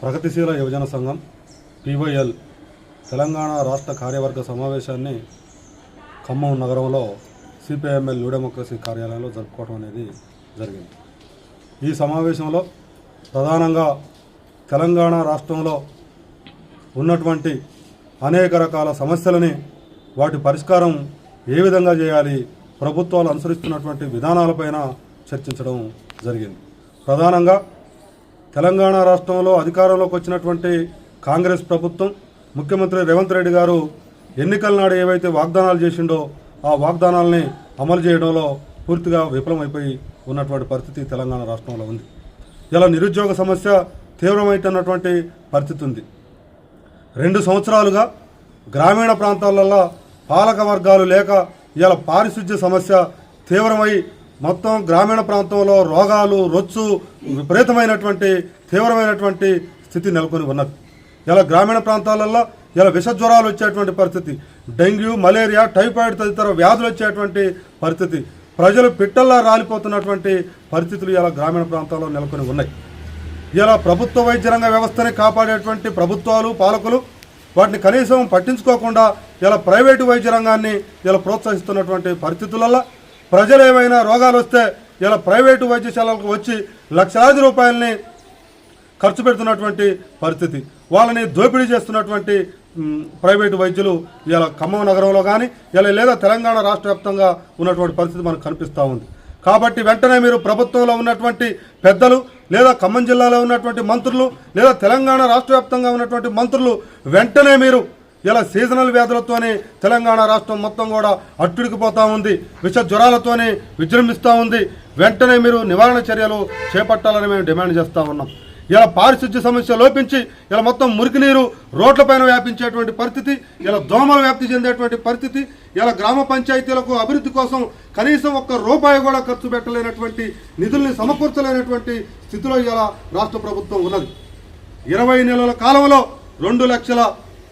ప్రగతిశీల యువజన సంఘం పివైఎల్ తెలంగాణ రాష్ట్ర కార్యవర్గ సమావేశాన్ని ఖమ్మం నగరంలో సిపిఐఎంఎల్ న్యూ డెమోక్రసీ కార్యాలయంలో జరుపుకోవడం అనేది జరిగింది. ఈ సమావేశంలో ప్రధానంగా తెలంగాణ రాష్ట్రంలో ఉన్నటువంటి అనేక రకాల సమస్యలని వాటి పరిష్కారం ఏ విధంగా చేయాలి ప్రభుత్వాలు అనుసరిస్తున్నటువంటి విధానాలపైన చర్చించడం జరిగింది. ప్రధానంగా తెలంగాణ రాష్ట్రంలో అధికారంలోకి వచ్చినటువంటి కాంగ్రెస్ ప్రభుత్వం ముఖ్యమంత్రి రేవంత్ రెడ్డి గారు ఎన్నికల నాడు ఏవైతే వాగ్దానాలు చేసిండో ఆ వాగ్దానాలని అమలు చేయడంలో పూర్తిగా విఫలమైపోయి ఉన్నటువంటి పరిస్థితి తెలంగాణ రాష్ట్రంలో ఉంది. ఇలా నిరుద్యోగ సమస్య తీవ్రమైతున్నటువంటి పరిస్థితి ఉంది. రెండు సంవత్సరాలుగా గ్రామీణ ప్రాంతాలలో పాలక వర్గాలు లేక ఇలా పారిశుద్ధ్య సమస్య తీవ్రమై మొత్తం గ్రామీణ ప్రాంతంలో రోగాలు రొచ్చు విపరీతమైనటువంటి తీవ్రమైనటువంటి స్థితి నెలకొని ఉన్నది. ఇలా గ్రామీణ ప్రాంతాలలో ఇలా విష జ్వరాలు వచ్చేటువంటి పరిస్థితి డెంగ్యూ మలేరియా టైఫాయిడ్ తదితర వ్యాధులు వచ్చేటువంటి పరిస్థితి ప్రజలు పిట్టల్లా రాలిపోతున్నటువంటి పరిస్థితులు ఇలా గ్రామీణ ప్రాంతాల్లో నెలకొని ఉన్నాయి. ఇలా ప్రభుత్వ వైద్య రంగ వ్యవస్థని కాపాడేటువంటి ప్రభుత్వాలు పాలకులు వాటిని కనీసం పట్టించుకోకుండా ఇలా ప్రైవేటు వైద్య రంగాన్ని ఇలా ప్రోత్సహిస్తున్నటువంటి పరిస్థితులలో ప్రజలు ఏమైనా రోగాలు వస్తే ఇలా ప్రైవేటు వైద్యశాలలకు వచ్చి లక్షలాది రూపాయలని ఖర్చు పెడుతున్నటువంటి పరిస్థితి. వాళ్ళని దోపిడీ చేస్తున్నటువంటి ప్రైవేటు వైద్యులు ఇలా ఖమ్మం నగరంలో కానీ ఇలా లేదా తెలంగాణ రాష్ట్ర వ్యాప్తంగా ఉన్నటువంటి పరిస్థితి మనకు కనిపిస్తూ ఉంది. కాబట్టి వెంటనే మీరు ప్రభుత్వంలో ఉన్నటువంటి పెద్దలు లేదా ఖమ్మం జిల్లాలో ఉన్నటువంటి మంత్రులు లేదా తెలంగాణ రాష్ట్ర వ్యాప్తంగా ఉన్నటువంటి మంత్రులు వెంటనే మీరు ఇలా సీజనల్ వ్యాధులతోనే తెలంగాణ రాష్ట్రం మొత్తం కూడా అట్టుడికిపోతూ ఉంది. విష జ్వరాలతోనే విజృంభిస్తూ ఉంది. వెంటనే మీరు నివారణ చర్యలు చేపట్టాలని మేము డిమాండ్ చేస్తూ ఉన్నాం. ఇలా పారిశుద్ధ్య సమస్య లోపించి ఇలా మొత్తం మురికి నీరు రోడ్లపైన వ్యాపించేటువంటి పరిస్థితి ఇలా దోమలు వ్యాప్తి చెందేటువంటి పరిస్థితి ఇలా గ్రామ పంచాయతీలకు అభివృద్ధి కోసం కనీసం ఒక్క రూపాయి కూడా ఖర్చు పెట్టలేనటువంటి నిధుల్ని సమకూర్చలేనటువంటి స్థితిలో ఇలా రాష్ట్ర ప్రభుత్వం ఉన్నది. ఇరవై నెలల కాలంలో రెండు లక్షల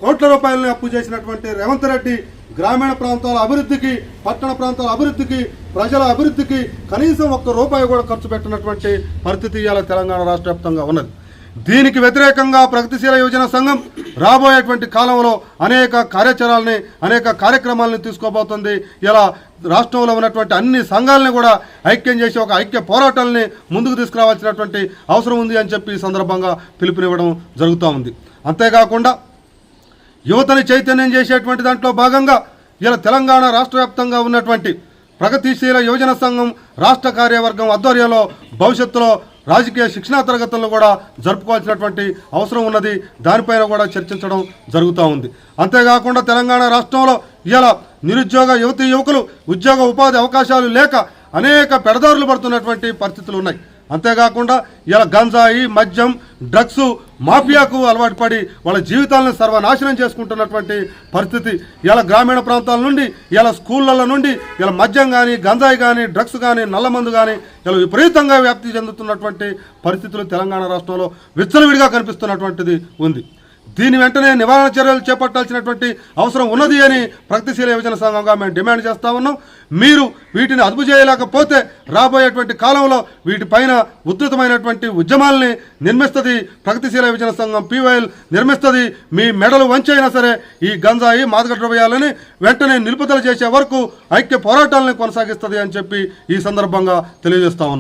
కోట్ల రూపాయలని అప్పు చేసినటువంటి రేవంత్ రెడ్డి గ్రామీణ ప్రాంతాల అభివృద్ధికి పట్టణ ప్రాంతాల అభివృద్ధికి ప్రజల అభివృద్ధికి కనీసం ఒక్క రూపాయి కూడా ఖర్చు పెట్టినటువంటి పరిస్థితి ఇవాళ తెలంగాణ రాష్ట్ర వ్యాప్తంగా ఉన్నది. దీనికి వ్యతిరేకంగా ప్రగతిశీల యోజన సంఘం రాబోయేటువంటి కాలంలో అనేక కార్యాచరణల్ని అనేక కార్యక్రమాలను తీసుకోబోతుంది. ఇలా రాష్ట్రంలో ఉన్నటువంటి అన్ని సంఘాలని కూడా ఐక్యం చేసి ఒక ఐక్య పోరాటాలని ముందుకు తీసుకురావాల్సినటువంటి అవసరం ఉంది అని చెప్పి ఈ సందర్భంగా పిలుపునివ్వడం జరుగుతూ ఉంది. అంతేకాకుండా యువతని చైతన్యం చేసేటువంటి దాంట్లో భాగంగా ఇలా తెలంగాణ రాష్ట్ర వ్యాప్తంగా ఉన్నటువంటి ప్రగతిశీల యువజన సంఘం రాష్ట్ర కార్యవర్గం ఆధ్వర్యంలో భవిష్యత్తులో రాజకీయ శిక్షణా తరగతులను కూడా జరుపుకోవాల్సినటువంటి అవసరం ఉన్నది. దానిపైన కూడా చర్చించడం జరుగుతూ ఉంది. అంతేకాకుండా తెలంగాణ రాష్ట్రంలో ఇలా నిరుద్యోగ యువతి యువకులు ఉద్యోగ ఉపాధి అవకాశాలు లేక అనేక పెడదారులు పడుతున్నటువంటి పరిస్థితులు ఉన్నాయి. అంతేకాకుండా ఇలా గంజాయి మద్యం డ్రగ్స్ మాఫియాకు అలవాటు పడి వాళ్ళ జీవితాలను సర్వనాశనం చేసుకుంటున్నటువంటి పరిస్థితి. ఇలా గ్రామీణ ప్రాంతాల నుండి ఇలా స్కూళ్ళ నుండి ఇలా మద్యం కానీ గంజాయి కానీ డ్రగ్స్ కానీ నల్లమందు కానీ ఇలా విపరీతంగా వ్యాప్తి చెందుతున్నటువంటి పరిస్థితులు తెలంగాణ రాష్ట్రంలో విచ్చలవిడిగా కనిపిస్తున్నటువంటిది ఉంది. దీని వెంటనే నివారణ చర్యలు చేపట్టాల్సినటువంటి అవసరం ఉన్నది అని ప్రగతిశీల యువజన సంఘంగా మేము డిమాండ్ చేస్తా ఉన్నాం. మీరు వీటిని అదుపు చేయలేకపోతే రాబోయేటువంటి కాలంలో వీటిపైన ఉధృతమైనటువంటి ఉద్యమాల్ని నిర్మిస్తుంది ప్రగతిశీల యువజన సంఘం పీవైఎల్ నిర్మిస్తుంది. మీ మెడలు వంచైనా సరే ఈ గంజాయి మాదక ద్రవ్యాలని వెంటనే నిలుపుదల చేసే వరకు ఐక్య పోరాటాలను కొనసాగిస్తుంది అని చెప్పి ఈ సందర్భంగా తెలియజేస్తా ఉన్నాం.